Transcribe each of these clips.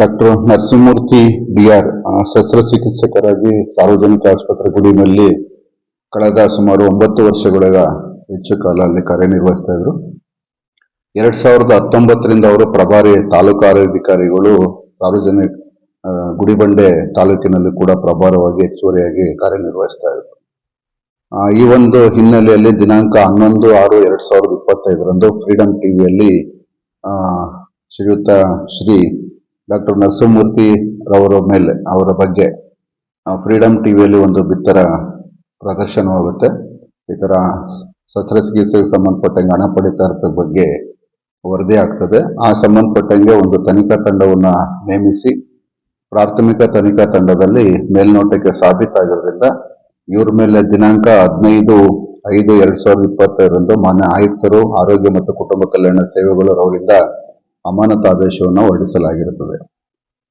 Doctor Narasimhamurthy D R ಶಸ್ತ್ರಚಿಕಿತ್ಸಕರಾಗಿ ಸಾರ್ವಜನಿಕ ಆಸ್ಪತ್ರೆ ಗುಡಿನಲ್ಲಿ ಕಳೆದ ಸುಮಾರು ಒಂಬತ್ತು ವರ್ಷಗಳ ಹೆಚ್ಚು ಕಾಲ ಅಲ್ಲಿ ಕಾರ್ಯನಿರ್ವಹಿಸ್ತಾ ಇದ್ರು. ಎರಡ್ ಸಾವಿರದ ಹತ್ತೊಂಬತ್ತರಿಂದ ಅವರು ಪ್ರಭಾರಿ ತಾಲೂಕು ಆರೋಗ್ಯಾಧಿಕಾರಿಗಳು ಸಾರ್ವಜನಿಕ ಗುಡಿಬಂಡೆ ತಾಲೂಕಿನಲ್ಲಿ ಕೂಡ ಪ್ರಭಾರವಾಗಿ ಹೆಚ್ಚುವರಿಯಾಗಿ ಕಾರ್ಯನಿರ್ವಹಿಸ್ತಾ ಇದ್ರು. ಈ ಒಂದು ಹಿನ್ನೆಲೆಯಲ್ಲಿ ದಿನಾಂಕ ಹನ್ನೊಂದು ಆರು ಎರಡ್ ಸಾವಿರದ ಇಪ್ಪತ್ತೈದರಂದು ಫ್ರೀಡಂ ಟಿವಿಯಲ್ಲಿ ಶ್ರೀಯುತ ಶ್ರೀ ಡಾಕ್ಟರ್ ನರಸಿಂಹಮೂರ್ತಿ ರವರ ಮೇಲೆ, ಅವರ ಬಗ್ಗೆ ಫ್ರೀಡಮ್ ಟಿ ವಿಯಲ್ಲಿ ಒಂದು ಬಿತ್ತರ ಪ್ರದರ್ಶನವಾಗುತ್ತೆ. ಈ ಥರ ಶಸ್ತ್ರಚಿಕಿತ್ಸೆಗೆ ಸಂಬಂಧಪಟ್ಟಂಗೆ ಹಣ ಪಡಿತಾ ಬಗ್ಗೆ ವರದಿ ಆಗ್ತದೆ. ಆ ಸಂಬಂಧಪಟ್ಟಂಗೆ ಒಂದು ತನಿಖಾ ತಂಡವನ್ನು ನೇಮಿಸಿ, ಪ್ರಾಥಮಿಕ ತನಿಖಾ ತಂಡದಲ್ಲಿ ಮೇಲ್ನೋಟಕ್ಕೆ ಸಾಬೀತಾಗಿರೋದ್ರಿಂದ ಇವ್ರ ಮೇಲೆ ದಿನಾಂಕ ಹದಿನೈದು ಐದು ಎರಡು ಸಾವಿರದ ಇಪ್ಪತ್ತೈದರಂದು ಮಾನ್ಯ ಆಯುಕ್ತರು, ಆರೋಗ್ಯ ಮತ್ತು ಕುಟುಂಬ ಕಲ್ಯಾಣ ಸೇವೆಗಳು ಅವರಿಂದ ಅಮಾನತು ಆದೇಶವನ್ನು ಹೊರಡಿಸಲಾಗಿರುತ್ತದೆ.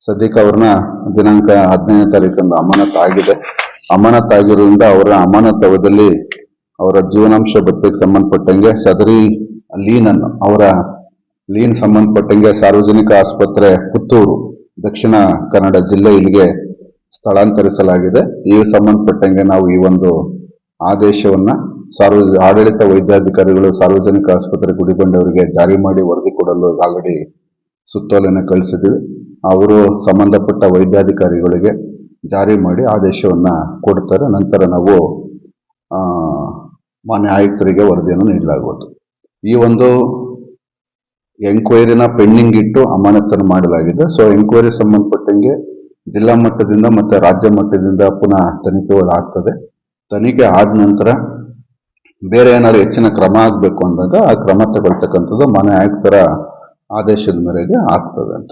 ಸದ್ಯಕ್ಕೆ ಅವ್ರನ್ನ ದಿನಾಂಕ ಹದಿನೈದನೇ ತಾರೀಕಂದು ಅಮಾನತ್ ಆಗಿದೆ. ಅಮಾನತ್ ಆಗಿರೋದ್ರಿಂದ ಅವರ ಅಮಾನತ್ ಅವಧಿಯಲ್ಲಿ ಅವರ ಜೀವನಾಂಶ ಭತ್ತೆಗೆ ಸಂಬಂಧಪಟ್ಟಂಗೆ ಸದರಿ ಲೀನನ್ನು, ಅವರ ಲೀನ್ ಸಂಬಂಧಪಟ್ಟಂಗೆ ಸಾರ್ವಜನಿಕ ಆಸ್ಪತ್ರೆ ಪುತ್ತೂರು, ದಕ್ಷಿಣ ಕನ್ನಡ ಜಿಲ್ಲೆ ಇಲ್ಲಿಗೆ ಸ್ಥಳಾಂತರಿಸಲಾಗಿದೆ. ಈ ಸಂಬಂಧಪಟ್ಟಂಗೆ ನಾವು ಈ ಒಂದು ಆದೇಶವನ್ನ ಸಾರ್ವ ಆಡಳಿತ ವೈದ್ಯಾಧಿಕಾರಿಗಳು ಸಾರ್ವಜನಿಕ ಆಸ್ಪತ್ರೆ ಗುಡಿಬಂಡವರಿಗೆ ಜಾರಿ ಮಾಡಿ ವರದಿ ಕೊಡಲು ಆಲ್ರೆಡಿ ಸುತ್ತೋಲೆಯನ್ನು ಕಳಿಸಿದ್ವಿ ಅವರು ಸಂಬಂಧಪಟ್ಟ ವೈದ್ಯಾಧಿಕಾರಿಗಳಿಗೆ ಜಾರಿ ಮಾಡಿ ಆದೇಶವನ್ನು ಕೊಡ್ತಾರೆ. ನಂತರ ನಾವು ಮಾನ್ಯ ಆಯುಕ್ತರಿಗೆ ವರದಿಯನ್ನು ನೀಡಲಾಗುವುದು. ಈ ಒಂದು ಎಂಕ್ವೈರಿನ ಪೆಂಡಿಂಗ್ ಇಟ್ಟು ಅಮಾನತನ್ನು ಮಾಡಲಾಗಿದೆ. ಸೊ ಎಂಕ್ವೈರಿ ಸಂಬಂಧಪಟ್ಟಂಗೆ ಜಿಲ್ಲಾ ಮಟ್ಟದಿಂದ ಮತ್ತೆ ರಾಜ್ಯ ಮಟ್ಟದಿಂದ ಪುನಃ ತನಿಖೆಗಳು ಆಗ್ತದೆ ತನಿಖೆ ಆದ ನಂತರ ಬೇರೆ ಏನಾದ್ರು ಹೆಚ್ಚಿನ ಕ್ರಮ ಆಗಬೇಕು ಅಂದಾಗ ಆ ಕ್ರಮ ತಗೊಳ್ತಕ್ಕಂಥದ್ದು ಮನೆ ಆಯುಕ್ತರ ಆದೇಶದ ಮೇರೆಗೆ ಆಗ್ತದೆ ಅಂತ.